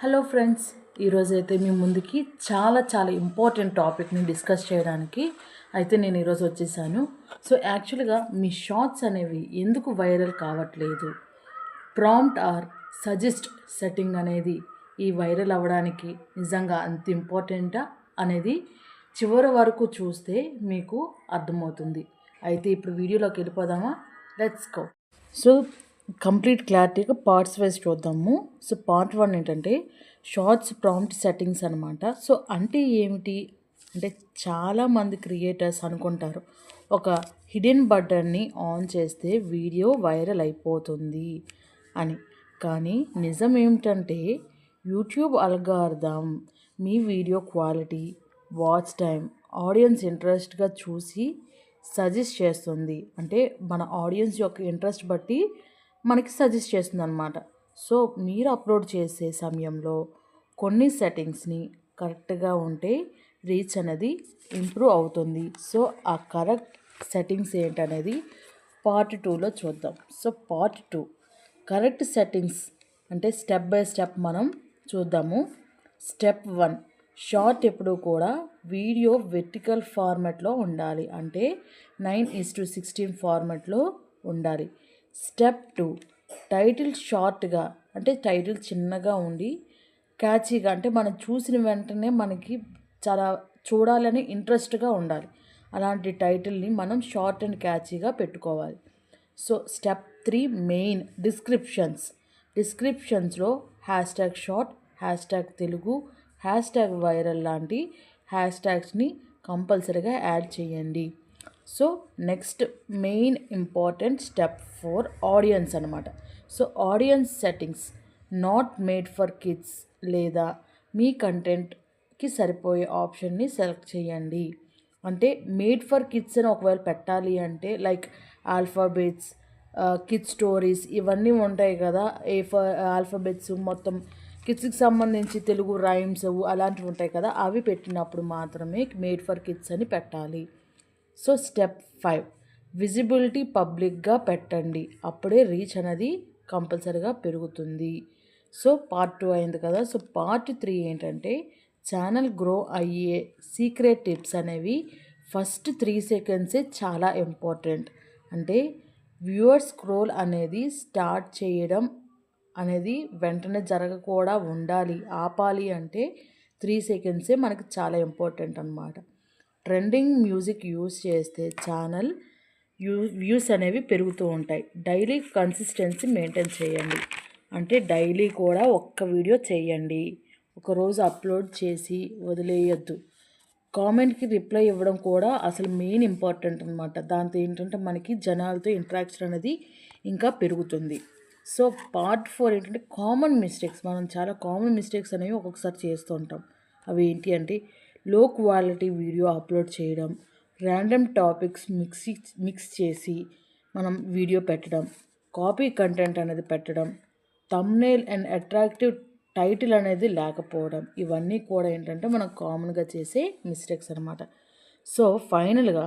Hello friends ఈరోజు అయితే మీ ముందుకి చాలా చాలా ఇంపార్టెంట్ టాపిక్ని డిస్కస్ చేయడానికి అయితే నేను ఈరోజు వచ్చేసాను. సో యాక్చువల్గా మీ షార్ట్స్ అనేవి ఎందుకు వైరల్ కావట్లేదు? ప్రాంప్ట్ ఆర్ సజెస్ట్ సెట్టింగ్ అనేది ఈ వైరల్ అవ్వడానికి నిజంగా అంత ఇంపార్టెంటా అనేది చివరి వరకు చూస్తే మీకు అర్థమవుతుంది. అయితే ఇప్పుడు వీడియోలోకి వెళ్ళిపోదామా? లెట్స్ గో సో కంప్లీట్ క్లారిటీగా పార్ట్స్ వైజ్ చూద్దాము. సో పార్ట్ వన్ ఏంటంటే షార్ట్స్ ప్రాంప్ట్ సెట్టింగ్స్ అనమాట సో అంటే ఏమిటి? అంటే చాలామంది క్రియేటర్స్ అనుకుంటారు ఒక హిడెన్ బటన్ని ఆన్ చేస్తే వీడియో వైరల్ అయిపోతుంది అని. కానీ నిజం ఏమిటంటే యూట్యూబ్ అల్గార్థం మీ video quality watch time audience ఇంట్రెస్ట్గా చూసి సజెస్ట్ చేస్తుంది. అంటే మన ఆడియన్స్ యొక్క ఇంట్రెస్ట్ బట్టి మనకి సజెస్ట్ చేస్తుంది అనమాట సో మీరు అప్లోడ్ చేసే సమయంలో కొన్ని సెట్టింగ్స్ని కరెక్ట్గా ఉంటే రీచ్ అనేది ఇంప్రూవ్ అవుతుంది. సో ఆ కరెక్ట్ సెట్టింగ్స్ ఏంటనేది పార్ట్ టూలో చూద్దాం. So part two. Correct settings అంటే స్టెప్ బై స్టెప్ మనం చూద్దాము. Step one. షార్ట్ ఎప్పుడు కూడా వీడియో వెర్టికల్ ఫార్మాట్లో ఉండాలి. అంటే నైన్ ఈస్ టు సిక్స్టీన్ ఫార్మాట్లో ఉండాలి. Step two. టైటిల్ షార్ట్గా అంటే టైటిల్ చిన్నగా ఉండి క్యాచీగా అంటే మనం చూసిన వెంటనే మనకి చాలా చూడాలని ఇంట్రెస్ట్గా ఉండాలి. అలాంటి టైటిల్ని మనం షార్ట్ అండ్ క్యాచీగా పెట్టుకోవాలి. So step three main descriptions. డిస్క్రిప్షన్స్లో hashtag short hashtag Telugu hashtag viral లాంటి హ్యాష్ ట్యాగ్స్ని కంపల్సరీగా యాడ్ చేయండి. So next main important step four audience అనమాట so audience settings not made for kids లేదా మీ కంటెంట్కి సరిపోయే ఆప్షన్ని సెలెక్ట్ చేయండి. అంటే మేడ్ ఫర్ కిడ్స్ అని ఒకవేళ పెట్టాలి అంటే లైక్ ఆల్ఫాబెట్స్ కిడ్ స్టోరీస్ ఇవన్నీ ఉంటాయి కదా. ఏ ఫర్ ఆల్ఫాబెట్స్ మొత్తం కిడ్స్కి సంబంధించి తెలుగు రైమ్స్ అలాంటివి ఉంటాయి కదా. అవి పెట్టినప్పుడు మాత్రమే మేడ్ ఫర్ కిడ్స్ అని పెట్టాలి. సో స్టెప్ ఫైవ్ విజిబిలిటీ పబ్లిక్గా పెట్టండి. అప్పుడే రీచ్ అనేది కంపల్సరీగా పెరుగుతుంది. సో పార్ట్ టూ అయింది కదా సో పార్ట్ త్రీ ఏంటంటే ఛానల్ గ్రో అయ్యే సీక్రెట్ టిప్స్ అనేవి ఫస్ట్ త్రీ సెకండ్సే చాలా ఇంపార్టెంట్. అంటే వ్యూవర్ స్క్రోల్ అనేది స్టార్ట్ చేయడం అనేది వెంటనే జరగకూడా ఉండాలి. ఆపాలి అంటే త్రీ సెకండ్సే మనకి చాలా ఇంపార్టెంట్ అనమాట ట్రెండింగ్ మ్యూజిక్ యూస్ చేస్తే ఛానల్ యూ వ్యూస్ అనేవి పెరుగుతూ ఉంటాయి. డైలీ కన్సిస్టెన్సీ మెయింటైన్ చేయండి. అంటే డైలీ కూడా ఒక్క వీడియో చేయండి. ఒకరోజు అప్లోడ్ చేసి వదిలేయద్దు. కామెంట్కి రిప్లై ఇవ్వడం కూడా అసలు మెయిన్ ఇంపార్టెంట్ అనమాట దాంతో ఏంటంటే మనకి జనాలతో ఇంట్రాక్షన్ అనేది ఇంకా పెరుగుతుంది. సో పార్ట్ ఫోర్ ఏంటంటే కామన్ మిస్టేక్స్. మనం చాలా కామన్ మిస్టేక్స్ అనేవి ఒక్కొక్కసారి చేస్తూ ఉంటాం. అవి ఏంటి అంటే లో క్వాలిటీ వీడియో అప్లోడ్ చేయడం ర్యాండమ్ టాపిక్స్ మిక్సీ మిక్స్ చేసి మనం వీడియో పెట్టడం కాపీ కంటెంట్ అనేది పెట్టడం తమ్నేల్ అండ్ అట్రాక్టివ్ టైటిల్ అనేది లేకపోవడం ఇవన్నీ కూడా ఏంటంటే మనం కామన్గా చేసే మిస్టేక్స్ అనమాట సో ఫైనల్గా